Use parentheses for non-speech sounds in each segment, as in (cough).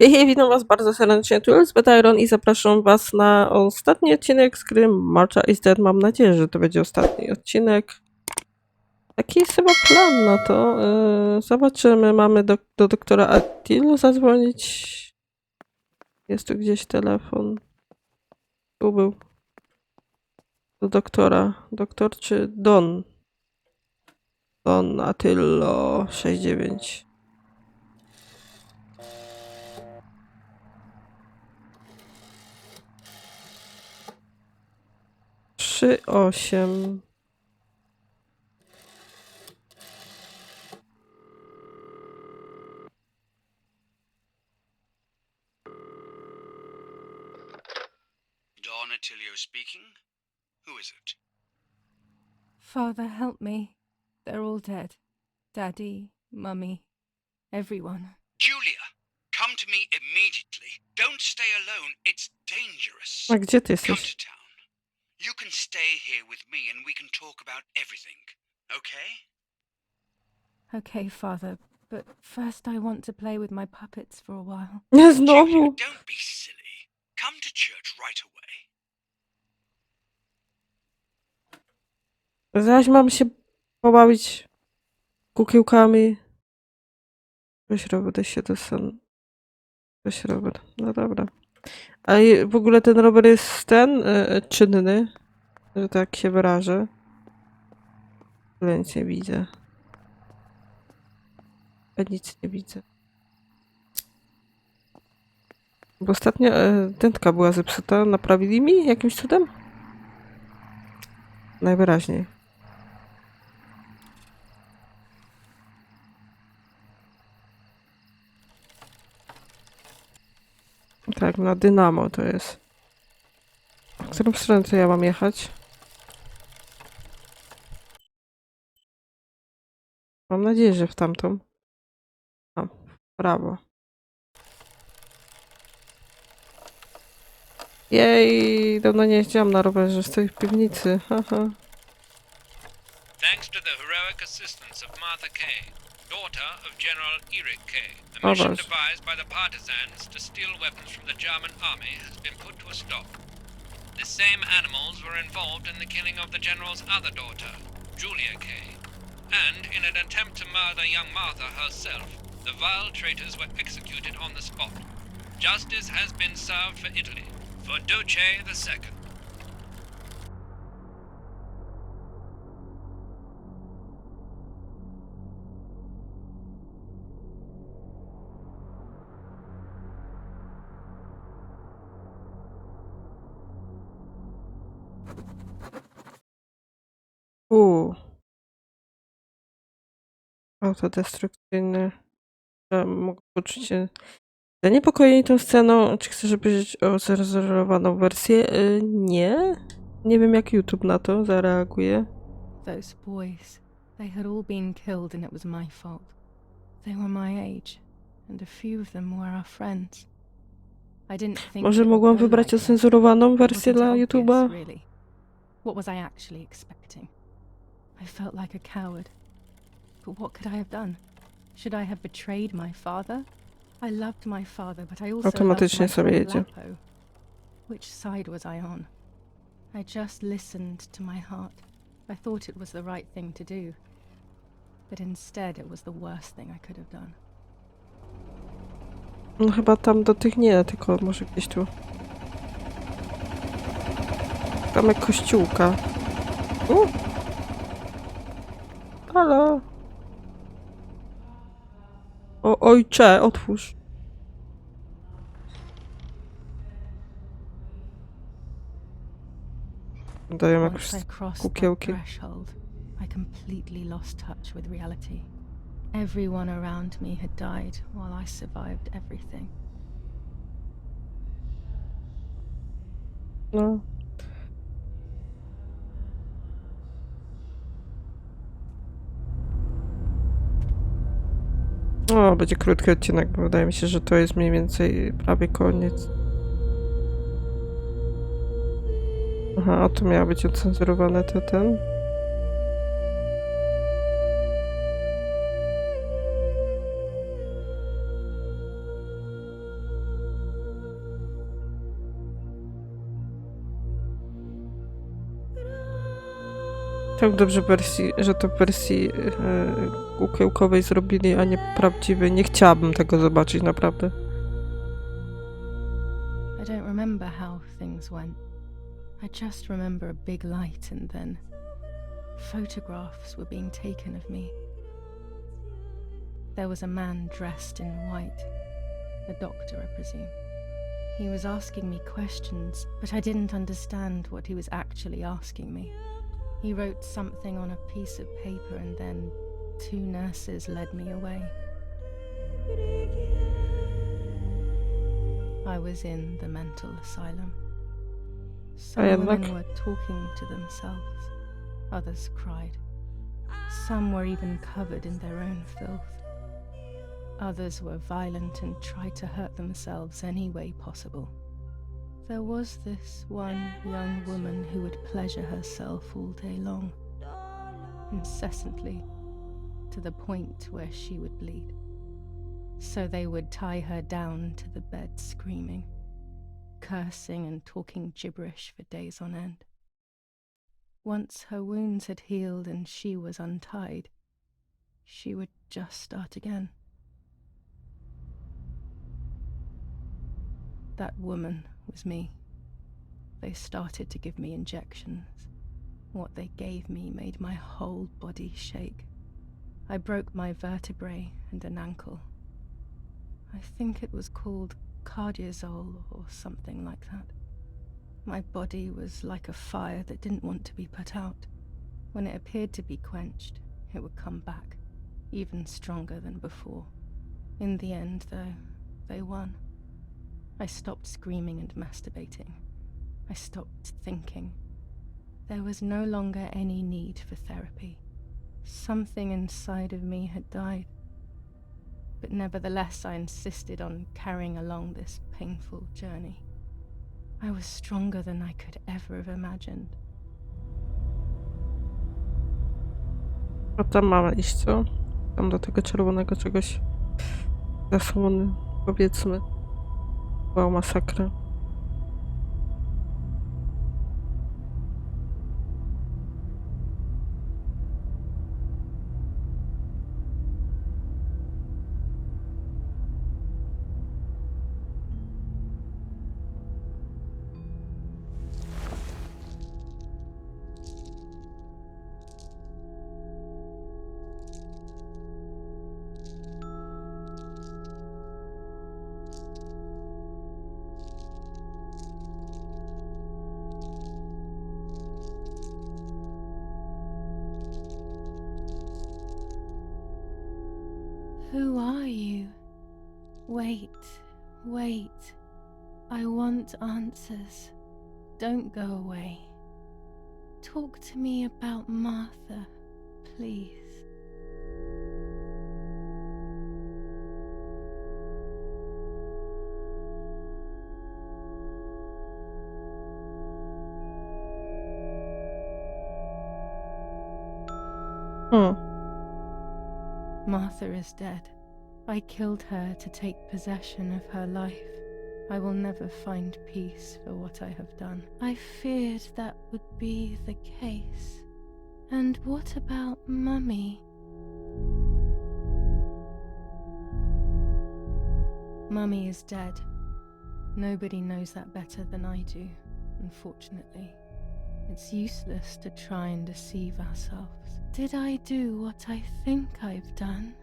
Hej, witam was bardzo serdecznie, tu jest Iron i zapraszam was na ostatni odcinek z gry Marcha is Dead. Mam nadzieję, że to będzie ostatni odcinek. Taki jest chyba plan na to. Yy, zobaczymy, mamy do, do doktora Attilu zadzwonić. Jest tu gdzieś telefon. Tu był. Do doktora. Doktor czy Don? Don Attillo 69. Trzy, osiem. Dawn Attilio speaking. Who is it? Father, help me. They're all dead. Daddy, Mummy, everyone. Julia, come to me immediately. Don't stay alone. It's dangerous. A gdzie ty jesteś? Okay? Okay, Father, but first I want to play with my puppets for a while. Nie Julia, znowu. don't be silly. Come to church right away. Zaś mam się pobawić kukiełkami. Weź robot, się do sen. Weź robot. No dobra. A i w ogóle ten rower jest ten, y, czynny, że tak się wyrażę. Ale nic nie widzę. Ja nic nie widzę. Bo ostatnio e, dętka była zepsuta. Naprawili mi jakimś cudem? Najwyraźniej. Tak, na dynamo to jest. W którą stronę to ja mam jechać? Mam nadzieję, że w tamtą. A, w prawo. Jej, dawno nie jeździłam na rowerze z tej piwnicy. (laughs) Haha. Thanks to the heroic assistance of Martha Kay, daughter of General Eric Kay, the Oh, mission devised by the partisans to steal weapons from the German army has been put to a stop. The same animals were involved in the killing of the general's other daughter, Julia Kay. And in an attempt to murder young Martha herself, the vile traitors were executed on the spot. Justice has been served for Italy, for Duce II. Uuu. Autodestrukcyjny. Że Mogę poczuć się zaniepokojeni tą sceną. Czy chcesz obejrzeć o zarezerwowaną wersję? Y, nie. Nie wiem, jak YouTube na to zareaguje. Those boys, they had all been killed and it was my fault. They were my age, and a few of them were our friends. I didn't think Może mogłam wybrać ocenzurowaną wersję dla YouTube'a? What was I actually expecting? I felt like a coward. But what could I have done? Should I have betrayed my father? I loved my father, but I also Automatycznie loved sobie jedzie. Lapo. Which side was I on? I just listened to my heart. I thought it was the right thing to do. But instead, it was the worst thing I could have done. No chyba tam do tych nie, tylko może gdzieś tu. Tam jak kościółka. U! Halo! O, ojcze, otwórz. Dają jak już Once I crossed that kukiełki. threshold, I completely lost touch with reality. Everyone around me had died while I survived everything. No. O, będzie krótki odcinek, bo wydaje mi się, że to jest mniej więcej prawie koniec. Aha, a tu miało być ocenzurowane to ten. Tak dobrze wersji, że to w wersji e, kukiełkowej zrobili, a nie prawdziwej. Nie chciałabym tego zobaczyć, naprawdę. I don't remember how things went. I just remember a big light and then photographs were being taken of me. There was a man dressed in white, a doctor, I presume. He was asking me questions, but I didn't understand what he was actually asking me. He wrote something on a piece of paper and then two nurses led me away. I was in the mental asylum. Some women look- were talking to themselves, others cried. Some were even covered in their own filth. Others were violent and tried to hurt themselves any way possible. There was this one young woman who would pleasure herself all day long, incessantly, to the point where she would bleed. So they would tie her down to the bed screaming, cursing and talking gibberish for days on end. Once her wounds had healed and she was untied, she would just start again. That woman was me. They started to give me injections. What they gave me made my whole body shake. I broke my vertebrae and an ankle. I think it was called cardiazole or something like that. My body was like a fire that didn't want to be put out. When it appeared to be quenched, it would come back, even stronger than before. In the end, though, they won. I stopped screaming and masturbating. I stopped thinking. There was no longer any need for therapy. Something inside of me had died. But nevertheless, I insisted on carrying along this painful journey. I was stronger than I could ever have imagined. A tam mamy iść, co? Tam do tego czerwonego czegoś. Zasłony, powiedzmy. vai o massacrar. Who are you? Wait, wait. I want answers. Don't go away. Talk to me about Martha, please. Martha is dead. I killed her to take possession of her life. I will never find peace for what I have done. I feared that would be the case. And what about Mummy? Mummy is dead. Nobody knows that better than I do, unfortunately. It's useless to try and deceive ourselves. Did I do what I think I've done?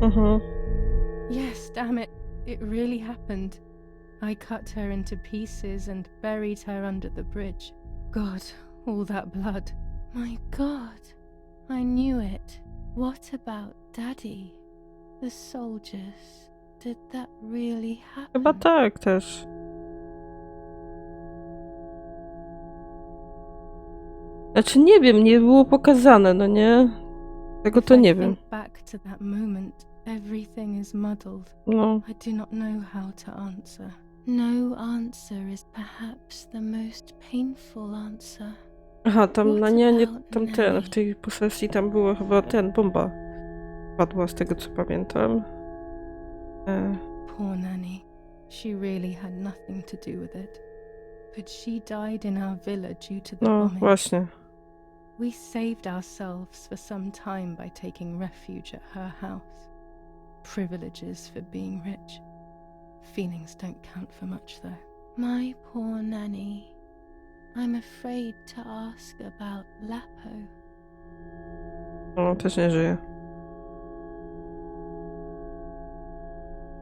Mhm. Yes, damn it. It really happened. I cut her into pieces and buried her under the bridge. God, all that blood. My God, I knew it. What about Daddy? The soldiers? Did that really happen? Chyba tak też. Znaczy nie wiem, nie było pokazane, no nie? Tego to nie wiem. think back to that moment, everything is muddled. No. I do not know how to answer. No answer is perhaps the most painful answer. Aha, tam na nie, nie, tam ten, w tej posesji tam było chyba ten, bomba. Padła z tego co pamiętam. E, Poor Nanny. She really had nothing to do with it. but she died in our villa due to the No, bombing. właśnie. We saved ourselves for some time by taking refuge at her house. Privileges for being rich. Feelings don't count for much, though. My poor nanny. I'm afraid to ask about Lapo. No, też nie żyje.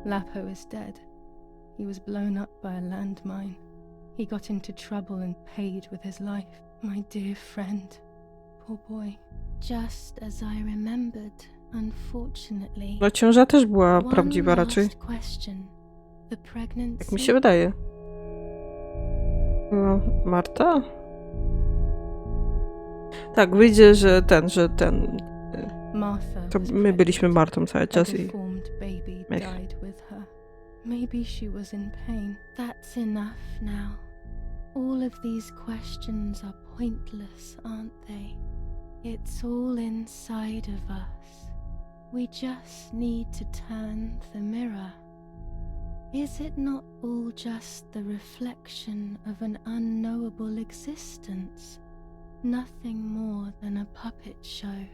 Lapo is dead. He was blown up by a landmine. He got into trouble and paid with his life. My dear friend. Poor boy. Just as I remembered, unfortunately. No ciąża też była prawdziwa raczej. Jak mi się wydaje. No, Marta? Tak, wyjdzie, że ten, że ten. Martha. To my byliśmy Martą cały czas i. Mech. Maybe she was in pain. That's enough now. All of these questions are pointless, aren't they? It's all inside of us. We just need to turn the mirror. Is it not all just the reflection of an unknowable existence? Nothing more than a puppet show.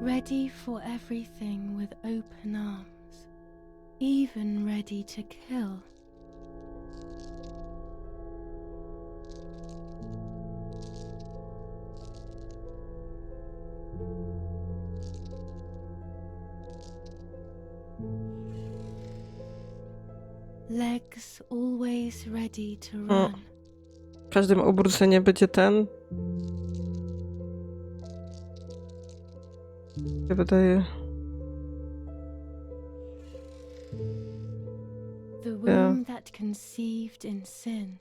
Ready for everything with open arms, even ready to kill. Legs always ready to run. W każdym obróceniu będzie ten. Się wydaje. Conceived in sin.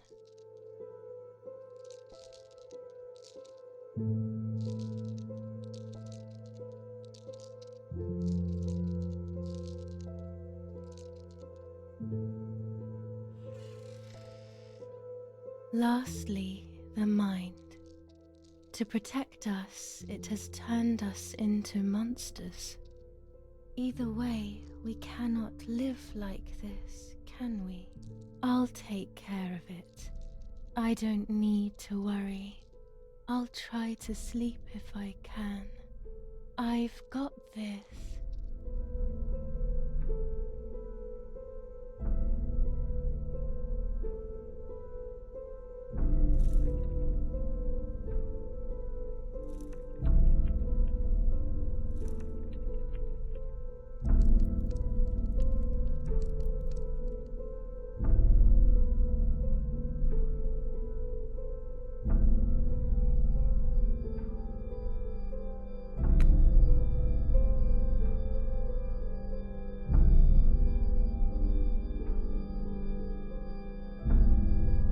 Lastly, the mind. To protect us, it has turned us into monsters. Either way, we cannot live like this, can we? I'll take care of it. I don't need to worry. I'll try to sleep if I can. I've got this.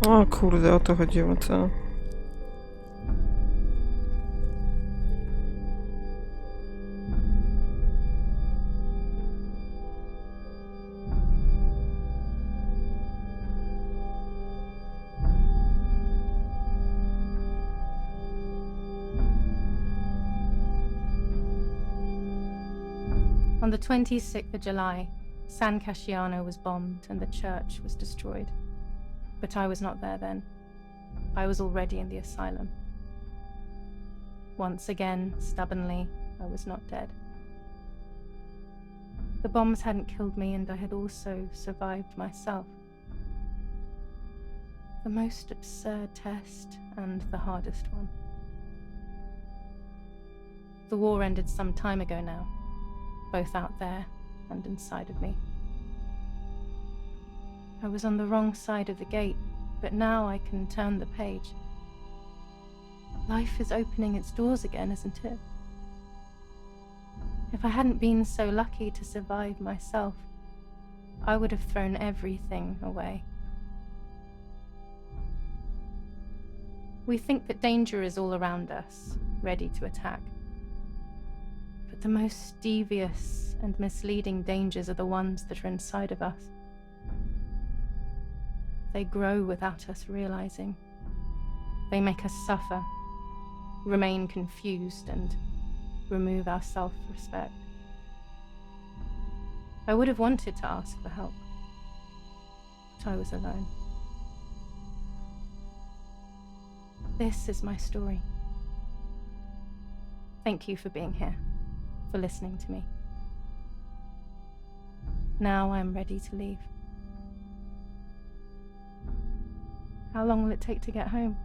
O kurde, o to chodziło, co? On the 26th of July, San Casciano was bombed and the church was destroyed. But I was not there then. I was already in the asylum. Once again, stubbornly, I was not dead. The bombs hadn't killed me, and I had also survived myself. The most absurd test and the hardest one. The war ended some time ago now, both out there and inside of me. I was on the wrong side of the gate, but now I can turn the page. Life is opening its doors again, isn't it? If I hadn't been so lucky to survive myself, I would have thrown everything away. We think that danger is all around us, ready to attack. But the most devious and misleading dangers are the ones that are inside of us. They grow without us realizing. They make us suffer, remain confused, and remove our self respect. I would have wanted to ask for help, but I was alone. This is my story. Thank you for being here, for listening to me. Now I'm ready to leave. How long will it take to get home?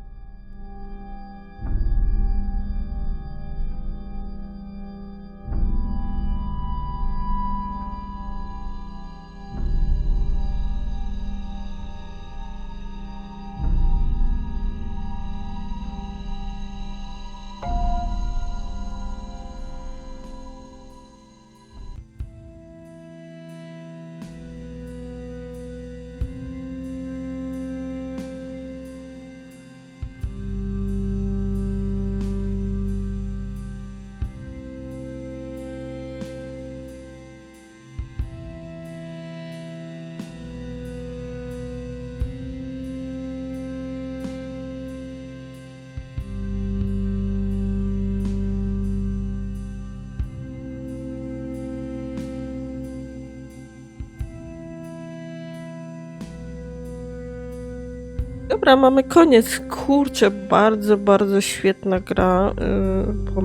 Dobra, mamy koniec. Kurczę, bardzo, bardzo świetna gra.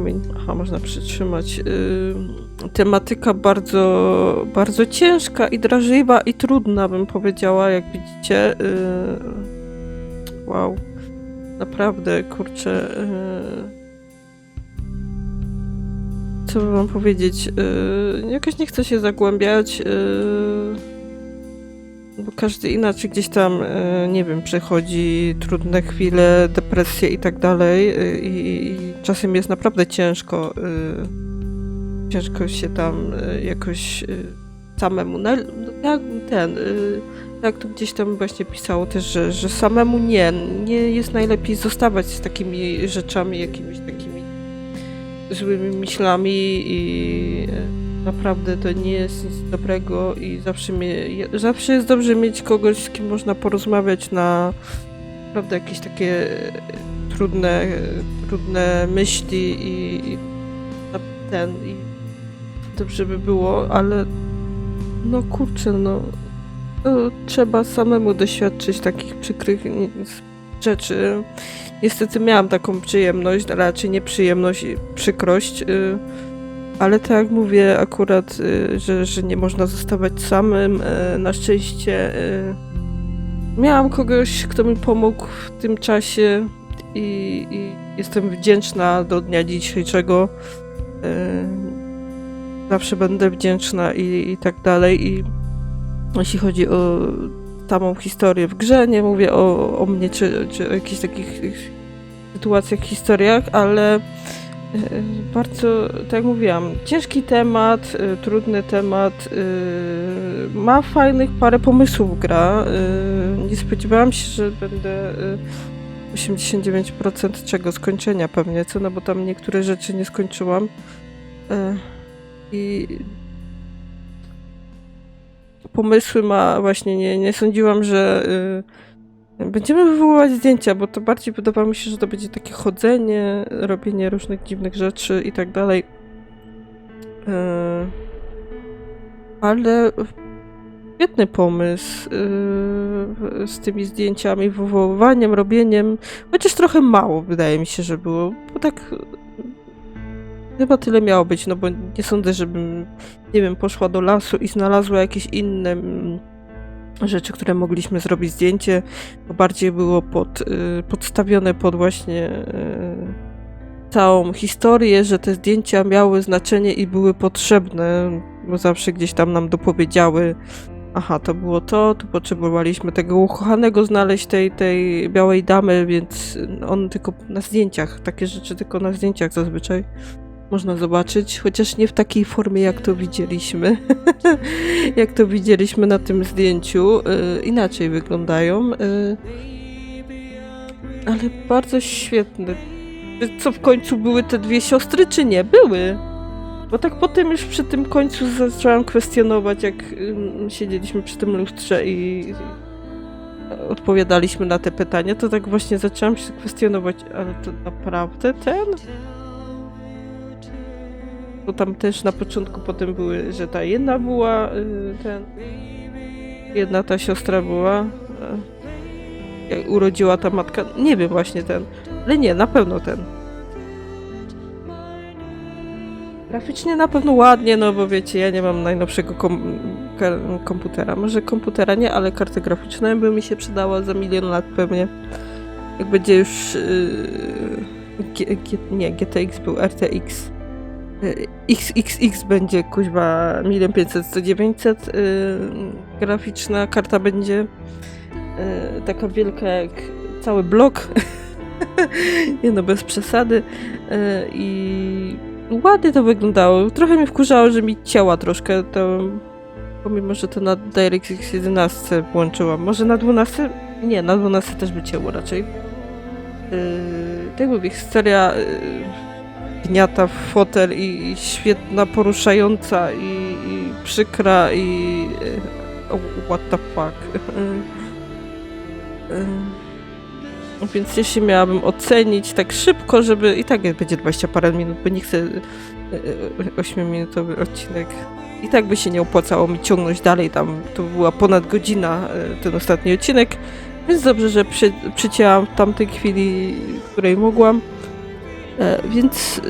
Yy. Aha, można przytrzymać. Yy, tematyka bardzo, bardzo ciężka i drażliwa i trudna, bym powiedziała, jak widzicie. Yy, wow. Naprawdę, kurczę. Yy, co by wam powiedzieć? Jakoś nie chcę się zagłębiać. Bo każdy inaczej gdzieś tam, e, nie wiem, przechodzi trudne chwile, depresje i tak dalej. e, I, i czasem jest naprawdę ciężko. e, Ciężko się tam jakoś samemu. na- no, Jak ten. Jak tu gdzieś tam właśnie pisało też, że, że samemu nie. Nie jest najlepiej zostawać z takimi rzeczami, jakimiś takimi złymi myślami i naprawdę to nie jest nic dobrego i zawsze, mnie, zawsze jest dobrze mieć kogoś, z kim można porozmawiać na naprawdę jakieś takie e, trudne, trudne myśli i, i ten i dobrze by było, ale no kurczę, no to trzeba samemu doświadczyć takich przykrych rzeczy. Niestety miałam taką przyjemność, raczej nie przyjemność, i przykrość. y, ale tak jak mówię, akurat, y, że, że nie można zostawać samym. y, Na szczęście y, miałam kogoś, kto mi pomógł w tym czasie i, i jestem wdzięczna do dnia dzisiejszego. Zawsze będę wdzięczna i, i tak dalej. I jeśli chodzi o samą historię w grze, nie mówię o, o mnie czy, czy o jakichś takich sytuacjach, historiach, ale Bardzo, tak jak mówiłam, ciężki temat, e, trudny temat. e, Ma fajnych parę pomysłów gra. e, Nie spodziewałam się, że będę e, 89% czego skończenia pewnie, co? No bo tam niektóre rzeczy nie skończyłam. E, I pomysły ma właśnie, nie, nie sądziłam, że e, Będziemy wywoływać zdjęcia, bo to bardziej wydawało mi się, że to będzie takie chodzenie, robienie różnych dziwnych rzeczy i tak dalej. Yy, Ale świetny pomysł yy, z tymi zdjęciami, wywoływaniem, robieniem. Chociaż trochę mało wydaje mi się, że było, bo tak yy, chyba tyle miało być, no bo nie sądzę, żebym, nie wiem, poszła do lasu i znalazła jakieś inne mm, rzeczy, które mogliśmy zrobić zdjęcie. To bardziej było pod, y, podstawione pod właśnie y, całą historię, że te zdjęcia miały znaczenie i były potrzebne, bo zawsze gdzieś tam nam dopowiedziały, aha, to było to, tu potrzebowaliśmy tego ukochanego znaleźć, tej, tej białej damy, więc on tylko na zdjęciach, takie rzeczy tylko na zdjęciach zazwyczaj można zobaczyć, chociaż nie w takiej formie, jak to widzieliśmy. (laughs) jak to widzieliśmy na tym zdjęciu. y, inaczej wyglądają. y, ale bardzo świetne. Co w końcu były te dwie siostry, czy nie? Były. Bo tak potem już przy tym końcu zaczęłam kwestionować, jak siedzieliśmy przy tym lustrze i odpowiadaliśmy na te pytania, to tak właśnie zaczęłam się kwestionować, ale to naprawdę ten? Bo tam też na początku potem były, że ta jedna była, y, ten, jedna ta siostra była, y, jak urodziła ta matka, nie wiem właśnie ten, ale nie, na pewno ten. Graficznie na pewno ładnie, no bo wiecie, ja nie mam najnowszego kom komputera. Może komputera nie, ale karty graficzne by mi się przydała za milion lat pewnie. Jak będzie już... Yy, G, G, nie, GTX był RTX. XXX będzie kuźba 1500 100 900 yy, graficzna karta będzie yy, taka wielka jak cały blok. (laughs) nie no, bez przesady. Yy, I ładnie to wyglądało. Trochę mnie wkurzało, że mi ciała troszkę to pomimo, że to na DirectX 11 włączyłam. Może na 12? Nie, na 12 też by cięło raczej. Yy, tak mówię, historia yy, gniata w fotel i, i świetna, poruszająca i, i przykra i oh, what the fuck. Yy, yy. Więc jeśli miałabym ocenić tak szybko, żeby i tak będzie 20 parę minut, bo nie chcę 8-minutowy odcinek. I tak by się nie opłacało mi ciągnąć dalej, tam to była ponad godzina e, ten ostatni odcinek, więc dobrze, że przy, przycięłam w tamtej chwili, której mogłam. E, więc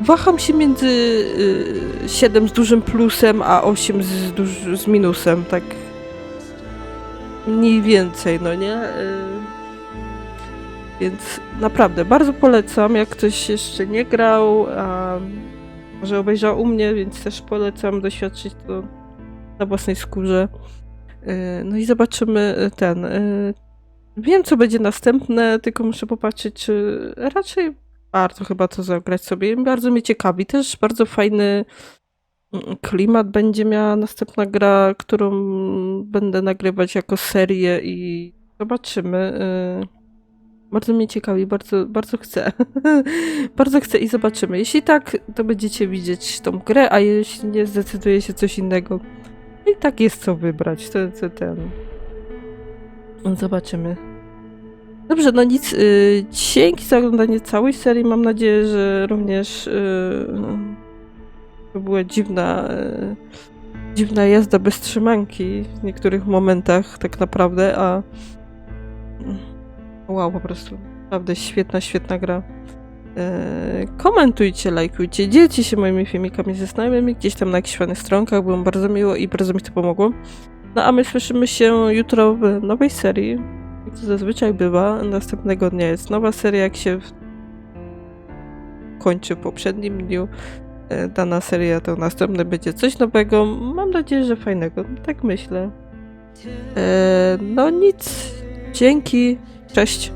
e, waham się między e, 7 z dużym plusem, a 8 z, duż, z minusem, tak mniej więcej, no nie? E, więc naprawdę bardzo polecam, jak ktoś jeszcze nie grał, a może obejrzał u mnie, więc też polecam doświadczyć to na własnej skórze. No i zobaczymy ten. Wiem, co będzie następne, tylko muszę popatrzeć, czy raczej warto chyba to zagrać sobie. Bardzo mnie ciekawi. Też bardzo fajny mm, klimat będzie miała następna gra, którą będę nagrywać jako serię i zobaczymy. yy. Bardzo mnie ciekawi, bardzo, bardzo chcę. (laughs) bardzo chcę i zobaczymy. Jeśli tak, to będziecie widzieć tą grę, a jeśli nie, zdecyduje się coś innego. I tak jest co wybrać. To, to ten. Zobaczymy. Dobrze, no nic. Y, dzięki za oglądanie całej serii. Mam nadzieję, że również y, to była dziwna, y, dziwna jazda bez trzymanki w niektórych momentach, tak naprawdę, a Wow, po prostu. Naprawdę świetna, świetna gra. Eee, komentujcie, lajkujcie, dzielcie się moimi filmikami ze znajomymi gdzieś tam na jakichś fajnych stronkach. Było bardzo miło i bardzo mi to pomogło. No a my słyszymy się jutro w nowej serii. Jak to zazwyczaj bywa. Następnego dnia jest nowa seria, jak się kończy w poprzednim dniu. E, dana seria to następne będzie coś nowego. Mam nadzieję, że fajnego. Tak myślę. Eee, no nic. Dzięki. Cześć.